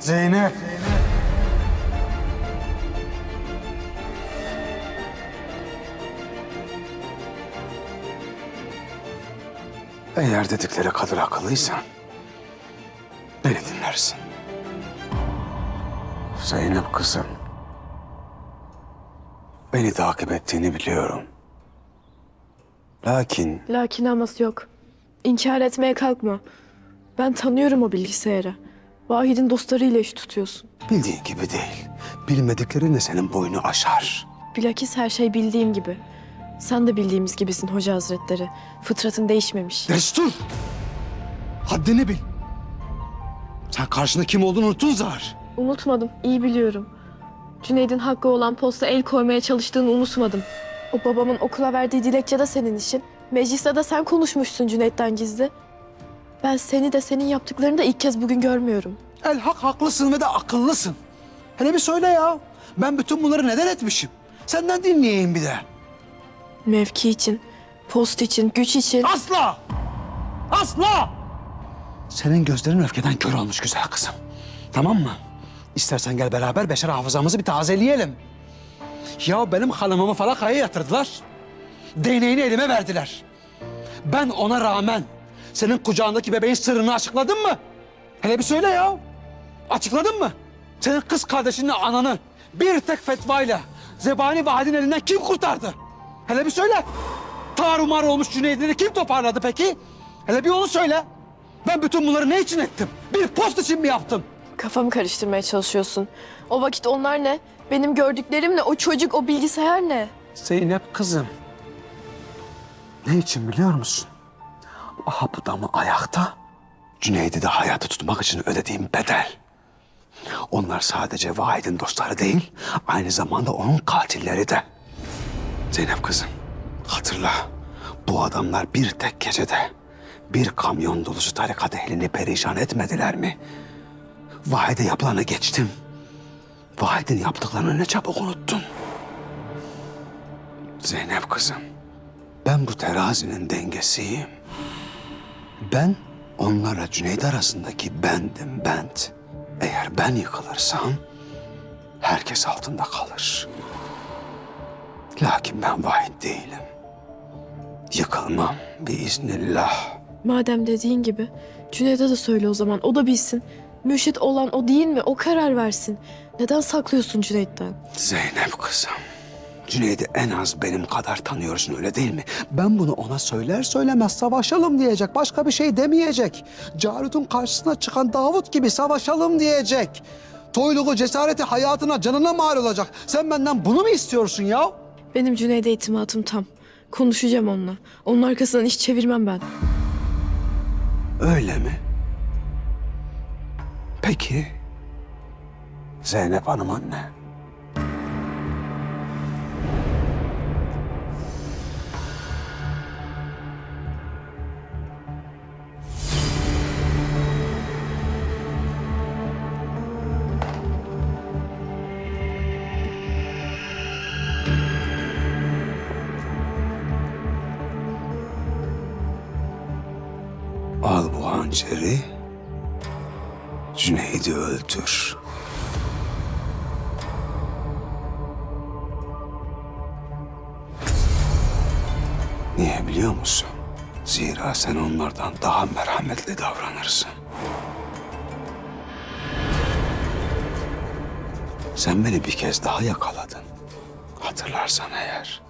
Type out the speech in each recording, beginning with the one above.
Zeynep. Eğer dedikleri kadar akıllıysan beni dinlersin. Zeynep kızım. Beni takip ettiğini biliyorum. Lakin Lakin aması yok. İnkar etmeye kalkma. Ben tanıyorum o bilgisayarı. Vahid'in dostlarıyla iş tutuyorsun. bildiğin gibi değil. Bilmediklerin de senin boynu aşar. Bilakis her şey bildiğim gibi. Sen de bildiğimiz gibisin hoca hazretleri. Fıtratın değişmemiş. Destur! Haddini bil. Sen karşında kim olduğunu unuttun Zahar. Unutmadım, iyi biliyorum. Cüneyd'in hakkı olan posta el koymaya çalıştığını unutmadım. O babamın okula verdiği dilekçe de senin işin. Mecliste de sen konuşmuşsun Cüneyt'ten gizli. Ben seni de senin yaptıklarını da ilk kez bugün görmüyorum. El hak haklısın ve de akıllısın. Hele bir söyle ya. Ben bütün bunları neden etmişim? Senden dinleyeyim bir de. Mevki için, post için, güç için. Asla! Asla! Senin gözlerin öfkeden kör olmuş güzel kızım. Tamam mı? İstersen gel beraber beşer hafızamızı bir tazeleyelim. Ya benim hanımımı falakaya yatırdılar. Değneğini elime verdiler. Ben ona rağmen senin kucağındaki bebeğin sırrını açıkladım mı? Hele bir söyle ya. Açıkladın mı? Senin kız kardeşinle ananı bir tek fetvayla Zebani Vahid'in elinden kim kurtardı? Hele bir söyle. Tarumar olmuş Cüneyd'i kim toparladı peki? Hele bir onu söyle. Ben bütün bunları ne için ettim? Bir post için mi yaptım? Kafamı karıştırmaya çalışıyorsun. O vakit onlar ne? Benim gördüklerim ne? O çocuk, o bilgisayar ne? Zeynep kızım. Ne için biliyor musun? Aha bu damı ayakta. Cüneyd'i de hayata tutmak için ödediğim bedel. Onlar sadece Vahid'in dostları değil, aynı zamanda onun katilleri de. Zeynep kızım, hatırla. Bu adamlar bir tek gecede bir kamyon dolusu tarikat ehlini perişan etmediler mi? Vahid'e yapılanı geçtim. Vahid'in yaptıklarını ne çabuk unuttun. Zeynep kızım, ben bu terazinin dengesiyim. Ben onlarla Cüneyt arasındaki bendim bent. Eğer ben yıkılırsam herkes altında kalır. Lakin ben vahid değilim. Yıkılmam biiznillah. Madem dediğin gibi, Cüneyd'e de söyle o zaman. O da bilsin. Mürşit olan o değil mi? O karar versin. Neden saklıyorsun Cüneyt'ten? Zeynep kızım. Cüneyd'i en az benim kadar tanıyorsun öyle değil mi? Ben bunu ona söyler söylemez savaşalım diyecek. Başka bir şey demeyecek. Carut'un karşısına çıkan Davut gibi savaşalım diyecek. Toyluğu, cesareti hayatına, canına mal olacak. Sen benden bunu mu istiyorsun ya? Benim Cüneyd'e itimatım tam. Konuşacağım onunla. Onun arkasından iş çevirmem ben. Öyle mi? Peki. Zeynep Hanım anne. Al bu hançeri. Cüneyd'i öldür. Niye biliyor musun? Zira sen onlardan daha merhametli davranırsın. Sen beni bir kez daha yakaladın. Hatırlarsan eğer.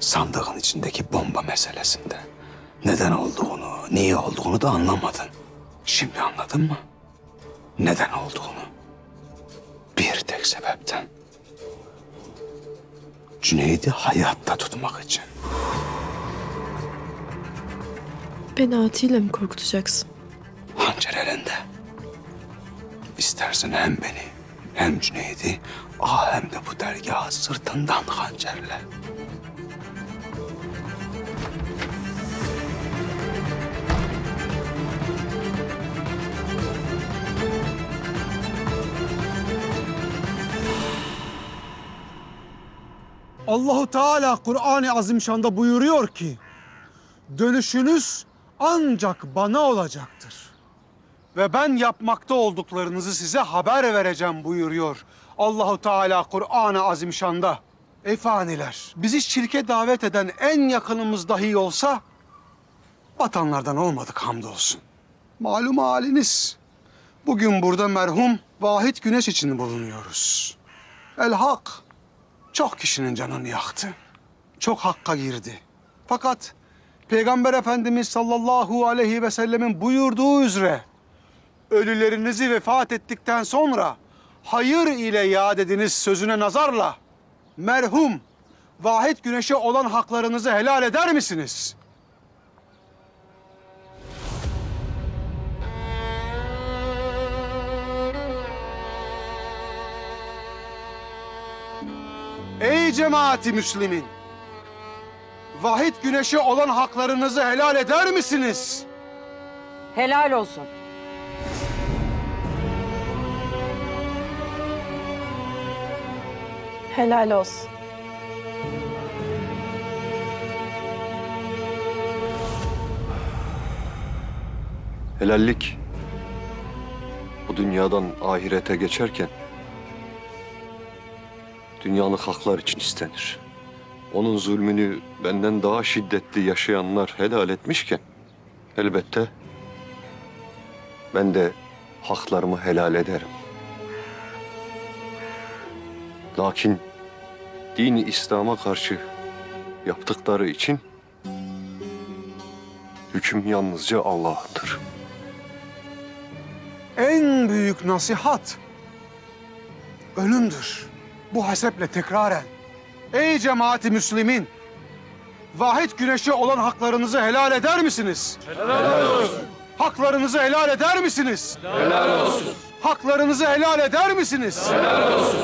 Sandığın içindeki bomba meselesinde. Neden olduğunu, niye olduğunu da anlamadın. Şimdi anladın mı? Neden olduğunu. Bir tek sebepten. Cüneyd'i hayatta tutmak için. Beni Ati'yle mi korkutacaksın? Hançer elinde. İstersen hem beni hem Cüneyd'i ah hem de bu dergahı sırtından hançerle. Allahu Teala Kur'an-ı Azimşan'da buyuruyor ki dönüşünüz ancak bana olacaktır. Ve ben yapmakta olduklarınızı size haber vereceğim buyuruyor. Allahu Teala Kur'an-ı Azimşan'da. Ey faniler, bizi şirke davet eden en yakınımız dahi olsa vatanlardan olmadık hamdolsun. Malum haliniz. Bugün burada merhum Vahit Güneş için bulunuyoruz. El Hak çok kişinin canını yaktı. Çok hakka girdi. Fakat Peygamber Efendimiz sallallahu aleyhi ve sellemin buyurduğu üzere ölülerinizi vefat ettikten sonra hayır ile yad ediniz sözüne nazarla merhum Vahit Güneş'e olan haklarınızı helal eder misiniz? Ey cemaati Müslümin! Vahit Güneş'e olan haklarınızı helal eder misiniz? Helal olsun. Helal olsun. Helallik bu dünyadan ahirete geçerken dünyalık haklar için istenir. Onun zulmünü benden daha şiddetli yaşayanlar helal etmişken elbette ben de haklarımı helal ederim. Lakin dini İslam'a karşı yaptıkları için hüküm yalnızca Allah'ındır. En büyük nasihat ölümdür. Bu haseple tekraren. Ey cemaati Müslümin! Vahit Güneş'e olan haklarınızı helal eder misiniz? Helal olsun. Haklarınızı helal eder misiniz? Helal olsun. Haklarınızı helal eder misiniz? Helal olsun.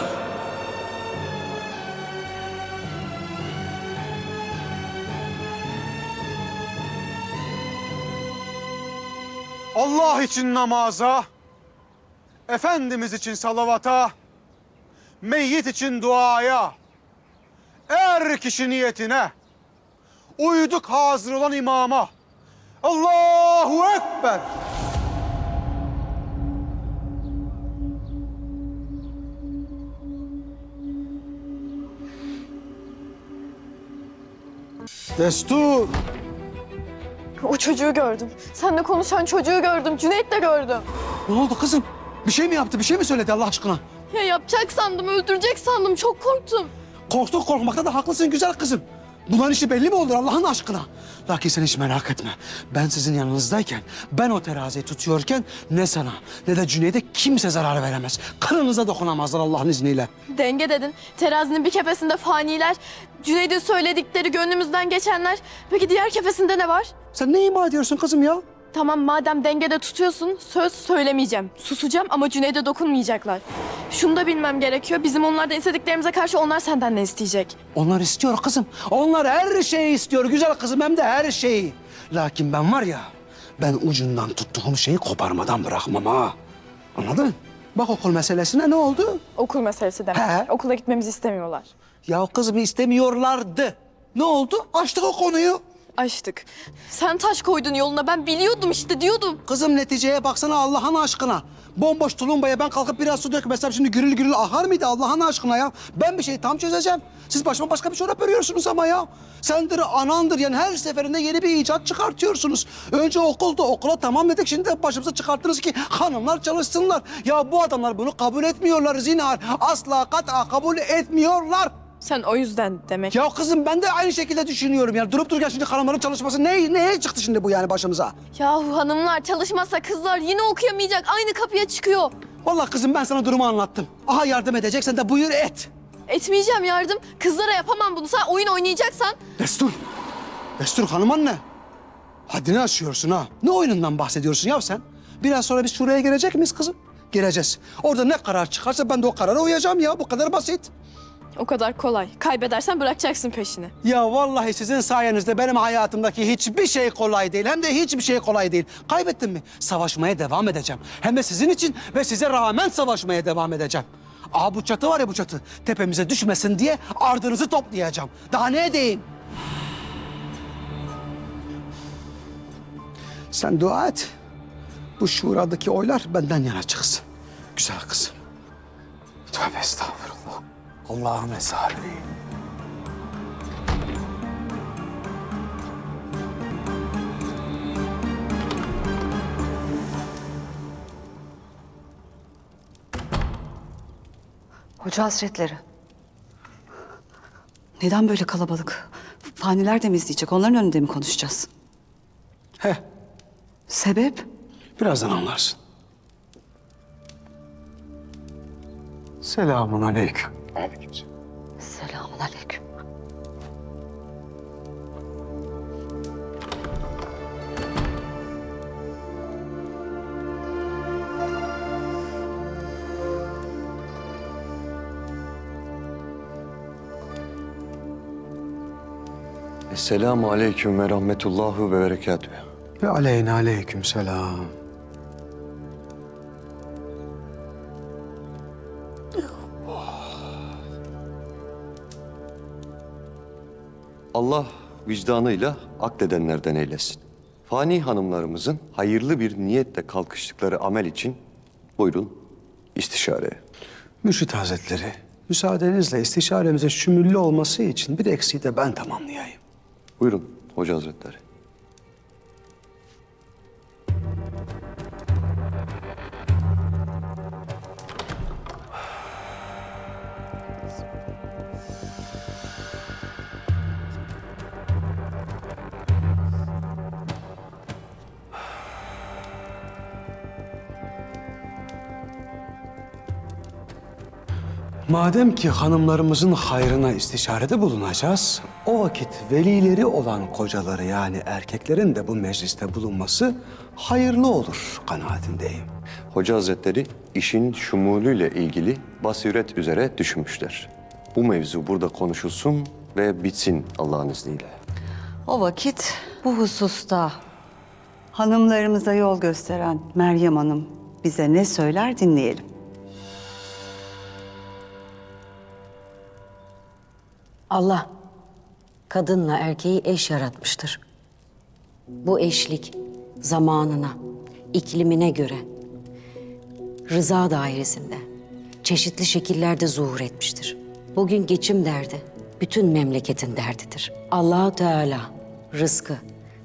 Allah için namaza, Efendimiz için salavata, meyyit için duaya, er kişi niyetine, uyduk hazır olan imama. Allahu Ekber. Destur. O çocuğu gördüm. Seninle konuşan çocuğu gördüm. Cüneyt de gördüm. Ne oldu kızım? Bir şey mi yaptı? Bir şey mi söyledi Allah aşkına? Ya yapacak sandım, öldürecek sandım. Çok korktum. Korktuk korkmakta da haklısın güzel kızım. Bunların işi belli mi olur Allah'ın aşkına? Lakin sen hiç merak etme. Ben sizin yanınızdayken, ben o teraziyi tutuyorken ne sana ne de Cüneyt'e kimse zarar veremez. Kanınıza dokunamazlar Allah'ın izniyle. Denge dedin. Terazinin bir kefesinde faniler. Cüneyd'in söyledikleri gönlümüzden geçenler. Peki diğer kefesinde ne var? Sen ne ima ediyorsun kızım ya? Tamam madem dengede tutuyorsun söz söylemeyeceğim. Susacağım ama Cüneyd'e dokunmayacaklar. Şunu da bilmem gerekiyor. Bizim onlardan istediklerimize karşı onlar senden ne isteyecek? Onlar istiyor kızım. Onlar her şeyi istiyor güzel kızım hem de her şeyi. Lakin ben var ya, ben ucundan tuttuğum şeyi koparmadan bırakmam ha. Anladın? Bak okul meselesine ne oldu? Okul meselesi demek. He. Okula gitmemizi istemiyorlar. Ya kızım istemiyorlardı. Ne oldu? Açtık o konuyu. Açtık. Sen taş koydun yoluna. Ben biliyordum işte diyordum. Kızım neticeye baksana Allah'ın aşkına. Bomboş tulumbaya ben kalkıp biraz su dökmesem şimdi gürül gürül akar mıydı Allah'ın aşkına ya? Ben bir şeyi tam çözeceğim. Siz başıma başka bir çorap örüyorsunuz ama ya. Sendir, anandır yani her seferinde yeni bir icat çıkartıyorsunuz. Önce okulda okula tamam dedik şimdi de başımıza çıkarttınız ki hanımlar çalışsınlar. Ya bu adamlar bunu kabul etmiyorlar zinhar. Asla kat'a kabul etmiyorlar. Sen o yüzden demek. Ya kızım ben de aynı şekilde düşünüyorum yani. Durup dururken şimdi hanımların çalışması ne, neye çıktı şimdi bu yani başımıza? Yahu hanımlar çalışmazsa kızlar yine okuyamayacak. Aynı kapıya çıkıyor. Vallahi kızım ben sana durumu anlattım. Aha yardım edeceksen de buyur et. Etmeyeceğim yardım. Kızlara yapamam bunu. Sen oyun oynayacaksan. Destur. Destur hanım anne. Haddini aşıyorsun ha. Ne oyunundan bahsediyorsun ya sen? Biraz sonra biz şuraya gelecek miyiz kızım? Geleceğiz. Orada ne karar çıkarsa ben de o karara uyacağım ya. Bu kadar basit. O kadar kolay. Kaybedersen bırakacaksın peşini. Ya vallahi sizin sayenizde benim hayatımdaki hiçbir şey kolay değil. Hem de hiçbir şey kolay değil. Kaybettim mi? Savaşmaya devam edeceğim. Hem de sizin için ve size rağmen savaşmaya devam edeceğim. Aa bu çatı var ya bu çatı. Tepemize düşmesin diye ardınızı toplayacağım. Daha ne edeyim? Sen dua et. bu şuradaki oylar benden yana çıksın. Güzel kızım. Tövbe estağfurullah. Allah'ım esali. Hoca Hazretleri. Neden böyle kalabalık? Faniler de mi izleyecek? Onların önünde mi konuşacağız? Heh, Sebep? birazdan anlarsın. Selamun aleyküm. Selamun aleyküm. Esselamu aleyküm ve rahmetullahu ve berekatühü. Ve aleyna aleyküm selam. Allah vicdanıyla akledenlerden eylesin. Fani hanımlarımızın hayırlı bir niyetle kalkıştıkları amel için buyurun istişareye. Mürşit Hazretleri, müsaadenizle istişaremize şümüllü olması için bir eksiği de ben tamamlayayım. Buyurun Hoca Hazretleri. Madem ki hanımlarımızın hayrına istişarede bulunacağız, o vakit velileri olan kocaları yani erkeklerin de bu mecliste bulunması hayırlı olur kanaatindeyim. Hoca Hazretleri işin şumulüyle ilgili basiret üzere düşünmüşler. Bu mevzu burada konuşulsun ve bitsin Allah'ın izniyle. O vakit bu hususta hanımlarımıza yol gösteren Meryem Hanım bize ne söyler dinleyelim. Allah kadınla erkeği eş yaratmıştır. Bu eşlik zamanına, iklimine göre rıza dairesinde çeşitli şekillerde zuhur etmiştir. Bugün geçim derdi bütün memleketin derdidir. Allahu Teala rızkı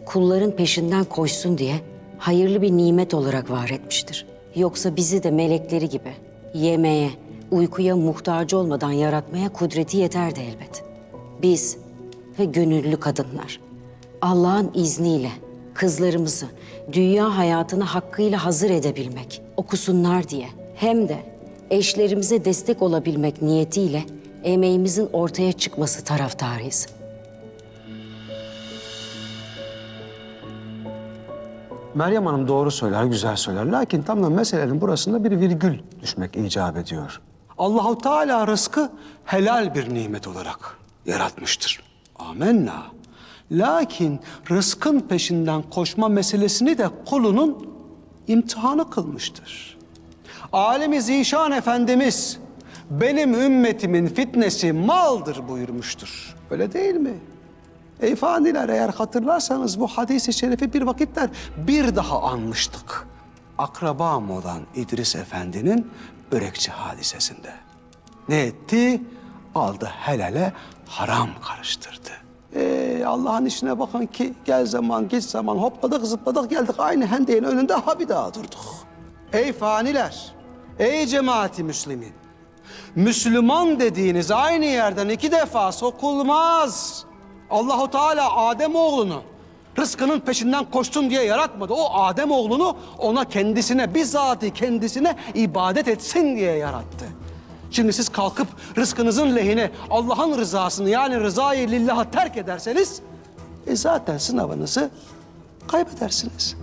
kulların peşinden koşsun diye hayırlı bir nimet olarak var etmiştir. Yoksa bizi de melekleri gibi yemeye, uykuya muhtaç olmadan yaratmaya kudreti yeterdi elbet. Biz ve gönüllü kadınlar Allah'ın izniyle kızlarımızı dünya hayatına hakkıyla hazır edebilmek, okusunlar diye hem de eşlerimize destek olabilmek niyetiyle emeğimizin ortaya çıkması taraftarıyız. Meryem Hanım doğru söyler, güzel söyler. Lakin tam da meselenin burasında bir virgül düşmek icap ediyor. Allahu Teala rızkı helal bir nimet olarak yaratmıştır. Amenna. Lakin rızkın peşinden koşma meselesini de kulunun imtihanı kılmıştır. Alemi Zişan Efendimiz benim ümmetimin fitnesi maldır buyurmuştur. Öyle değil mi? Ey faniler eğer hatırlarsanız bu hadisi şerifi bir vakitler bir daha anmıştık. Akrabam olan İdris Efendi'nin börekçi hadisesinde. Ne etti? Aldı helale haram karıştırdı. Ey Allah'ın işine bakın ki gel zaman geç zaman hopladık zıpladık geldik aynı hendeyin önünde ha bir daha durduk. Ey faniler, ey cemaati müslimin. Müslüman dediğiniz aynı yerden iki defa sokulmaz. Allahu Teala Adem oğlunu rızkının peşinden koşsun diye yaratmadı. O Adem oğlunu ona kendisine bizzati kendisine ibadet etsin diye yarattı. Şimdi siz kalkıp rızkınızın lehine Allah'ın rızasını yani rızayı lillaha terk ederseniz e zaten sınavınızı kaybedersiniz.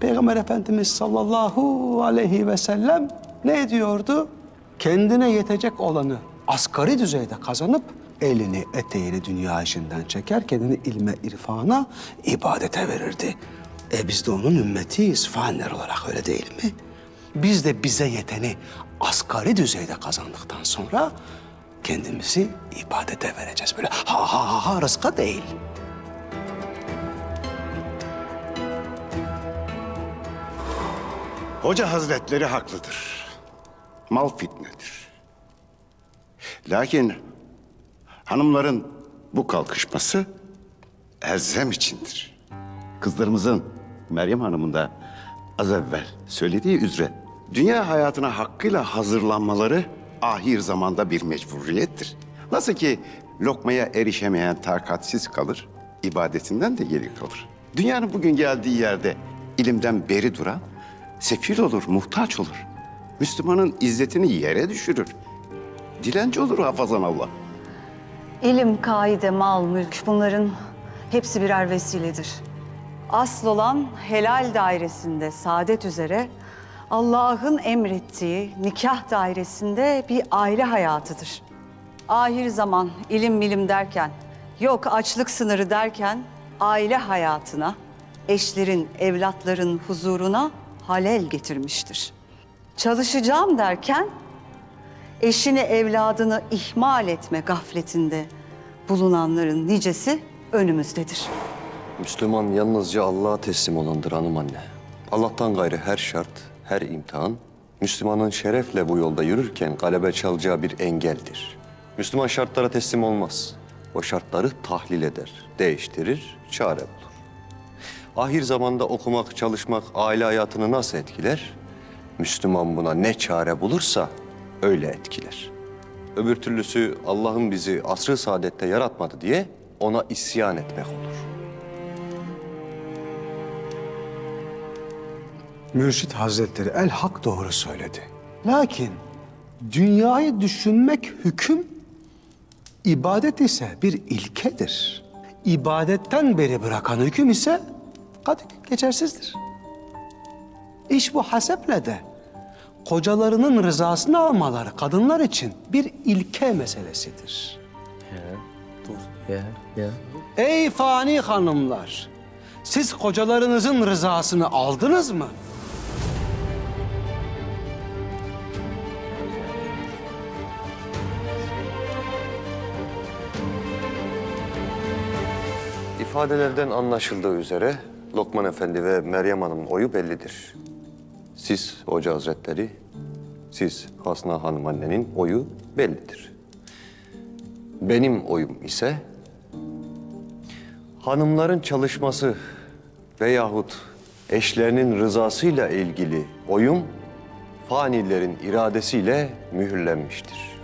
Peygamber Efendimiz sallallahu aleyhi ve sellem ne diyordu? Kendine yetecek olanı asgari düzeyde kazanıp elini eteğini dünya işinden çeker, kendini ilme, irfana, ibadete verirdi. E biz de onun ümmetiyiz faniler olarak öyle değil mi? Biz de bize yeteni asgari düzeyde kazandıktan sonra kendimizi ibadete vereceğiz. Böyle ha ha ha ha rızka değil. Hoca hazretleri haklıdır. Mal fitnedir. Lakin hanımların bu kalkışması Erzem içindir. Kızlarımızın Meryem Hanım'ın da az evvel söylediği üzere dünya hayatına hakkıyla hazırlanmaları ahir zamanda bir mecburiyettir. Nasıl ki lokmaya erişemeyen takatsiz kalır, ibadetinden de geri kalır. Dünyanın bugün geldiği yerde ilimden beri duran sefil olur, muhtaç olur. Müslümanın izzetini yere düşürür. Dilenci olur hafazan Allah. İlim, kaide, mal, mülk bunların hepsi birer vesiledir. Asıl olan helal dairesinde saadet üzere Allah'ın emrettiği nikah dairesinde bir aile hayatıdır. Ahir zaman ilim milim derken, yok açlık sınırı derken aile hayatına, eşlerin, evlatların huzuruna halel getirmiştir. Çalışacağım derken eşini evladını ihmal etme gafletinde bulunanların nicesi önümüzdedir. Müslüman yalnızca Allah'a teslim olandır hanım anne. Allah'tan gayrı her şart, her imtihan, Müslümanın şerefle bu yolda yürürken galebe çalacağı bir engeldir. Müslüman şartlara teslim olmaz. O şartları tahlil eder, değiştirir, çare bulur. Ahir zamanda okumak, çalışmak aile hayatını nasıl etkiler? Müslüman buna ne çare bulursa öyle etkiler. Öbür türlüsü Allah'ın bizi asrı saadette yaratmadı diye ona isyan etmek olur. Mürşit Hazretleri el hak doğru söyledi. Lakin dünyayı düşünmek hüküm, ibadet ise bir ilkedir. İbadetten beri bırakan hüküm ise kadı geçersizdir. İş bu haseple de kocalarının rızasını almaları kadınlar için bir ilke meselesidir. Ey fani hanımlar, siz kocalarınızın rızasını aldınız mı? İfadelerden anlaşıldığı üzere Lokman Efendi ve Meryem Hanım'ın oyu bellidir. Siz Hoca Hazretleri, siz Hasna Hanım annenin oyu bellidir. Benim oyum ise hanımların çalışması veyahut eşlerinin rızasıyla ilgili oyum fanilerin iradesiyle mühürlenmiştir.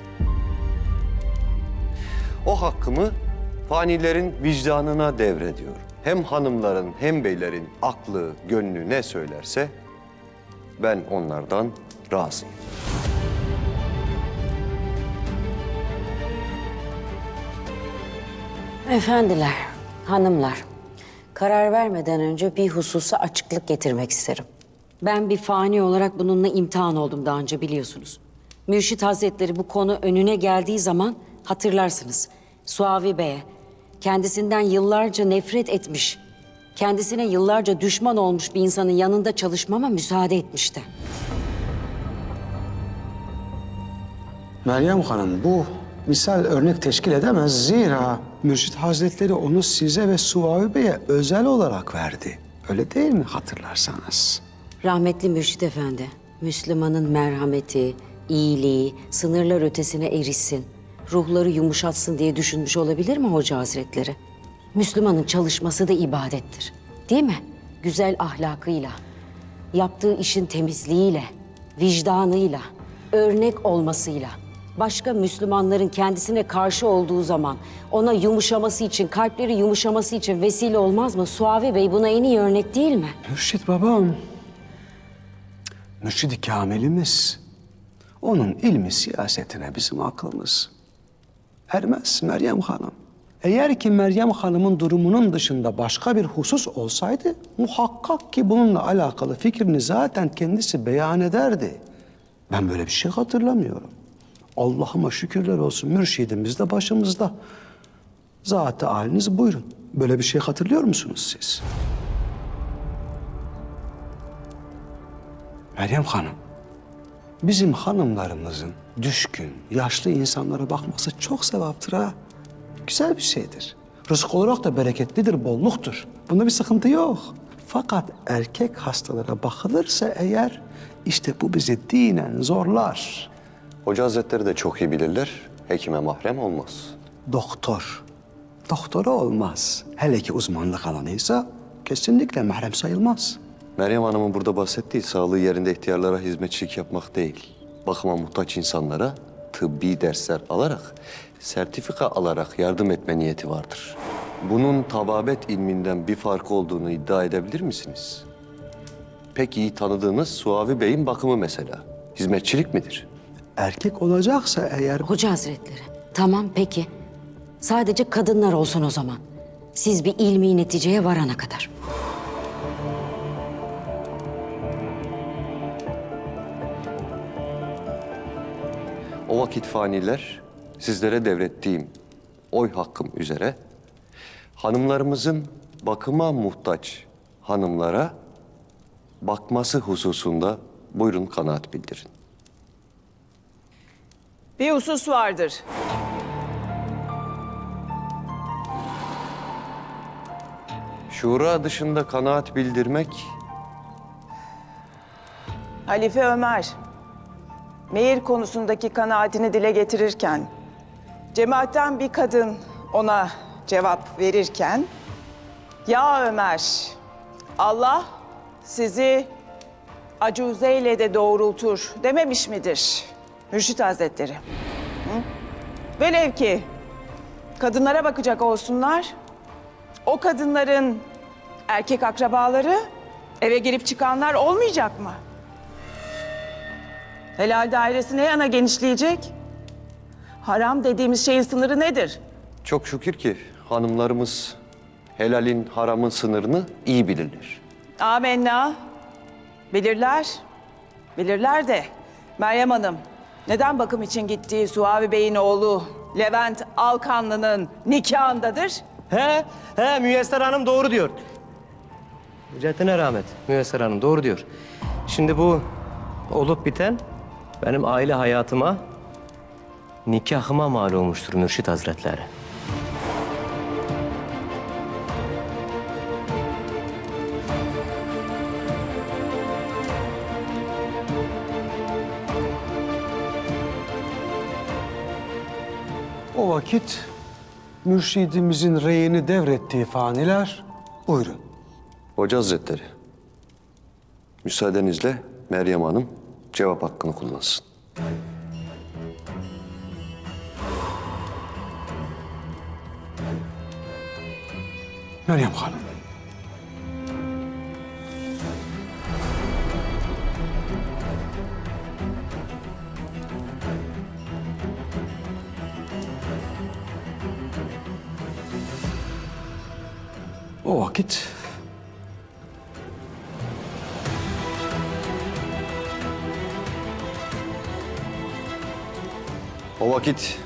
O hakkımı fanilerin vicdanına devrediyorum. Hem hanımların hem beylerin aklı, gönlü ne söylerse ben onlardan razıyım. Efendiler, hanımlar, karar vermeden önce bir hususa açıklık getirmek isterim. Ben bir fani olarak bununla imtihan oldum daha önce biliyorsunuz. Mürşit Hazretleri bu konu önüne geldiği zaman hatırlarsınız. Suavi Bey'e kendisinden yıllarca nefret etmiş, kendisine yıllarca düşman olmuş bir insanın yanında çalışmama müsaade etmişti. Meryem Hanım bu misal örnek teşkil edemez. Zira Mürşit Hazretleri onu size ve Suavi Bey'e özel olarak verdi. Öyle değil mi hatırlarsanız? Rahmetli Mürşit Efendi, Müslümanın merhameti, iyiliği, sınırlar ötesine erişsin, ruhları yumuşatsın diye düşünmüş olabilir mi Hoca Hazretleri? Müslümanın çalışması da ibadettir. Değil mi? Güzel ahlakıyla, yaptığı işin temizliğiyle, vicdanıyla, örnek olmasıyla, başka Müslümanların kendisine karşı olduğu zaman ona yumuşaması için, kalpleri yumuşaması için vesile olmaz mı? Suavi Bey buna en iyi örnek değil mi? Mürşit babam, Mürşid-i Kamilimiz, onun ilmi siyasetine bizim aklımız ermez Meryem Hanım. Eğer ki Meryem Hanım'ın durumunun dışında başka bir husus olsaydı muhakkak ki bununla alakalı fikrini zaten kendisi beyan ederdi. Ben böyle bir şey hatırlamıyorum. Allah'ıma şükürler olsun mürşidimiz de başımızda. Zat-ı haliniz buyurun. Böyle bir şey hatırlıyor musunuz siz? Meryem Hanım, bizim hanımlarımızın düşkün, yaşlı insanlara bakması çok sevaptır ha. Güzel bir şeydir. Rızık olarak da bereketlidir, bolluktur. Bunda bir sıkıntı yok. Fakat erkek hastalara bakılırsa eğer işte bu bizi dinen zorlar. Hoca Hazretleri de çok iyi bilirler. Hekime mahrem olmaz. Doktor. Doktora olmaz. Hele ki uzmanlık alanıysa kesinlikle mahrem sayılmaz. Meryem Hanım'ın burada bahsettiği sağlığı yerinde ihtiyarlara hizmetçilik yapmak değil. Bakıma muhtaç insanlara tıbbi dersler alarak, sertifika alarak yardım etme niyeti vardır. Bunun tababet ilminden bir farkı olduğunu iddia edebilir misiniz? Pek iyi tanıdığınız Suavi Bey'in bakımı mesela. Hizmetçilik midir? Erkek olacaksa eğer Hoca hazretleri, tamam peki. Sadece kadınlar olsun o zaman. Siz bir ilmi neticeye varana kadar. O vakit faniler sizlere devrettiğim oy hakkım üzere hanımlarımızın bakıma muhtaç hanımlara bakması hususunda buyurun kanaat bildirin. Bir husus vardır. Şura dışında kanaat bildirmek Halife Ömer, mehir konusundaki kanaatini dile getirirken, cemaatten bir kadın ona cevap verirken, Ya Ömer, Allah sizi acuzeyle de doğrultur dememiş midir Mürşit Hazretleri? Hı? Velev ki kadınlara bakacak olsunlar, o kadınların erkek akrabaları eve girip çıkanlar olmayacak mı? Helal dairesi ne yana genişleyecek? Haram dediğimiz şeyin sınırı nedir? çok şükür ki hanımlarımız helalin haramın sınırını iyi bilirler. Amenna. Bilirler. Bilirler de Meryem Hanım neden bakım için gittiği Suavi Bey'in oğlu Levent Alkanlı'nın nikahındadır? He, he Müyesser Hanım doğru diyor. Cennetine rahmet. Müyesser Hanım doğru diyor. Şimdi bu olup biten benim aile hayatıma, nikahıma mal olmuştur Mürşit Hazretleri. o vakit mürşidimizin reyini devrettiği faniler buyurun. Hoca Hazretleri, müsaadenizle Meryem Hanım cevap hakkını kullansın. Meryem Hanım. O vakit O vakit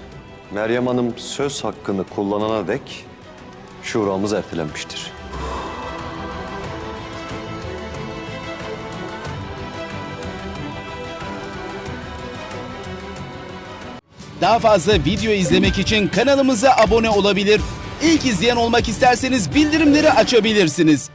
Meryem Hanım söz hakkını kullanana dek şuramız ertelenmiştir. Daha fazla video izlemek için kanalımıza abone olabilir. İlk izleyen olmak isterseniz bildirimleri açabilirsiniz.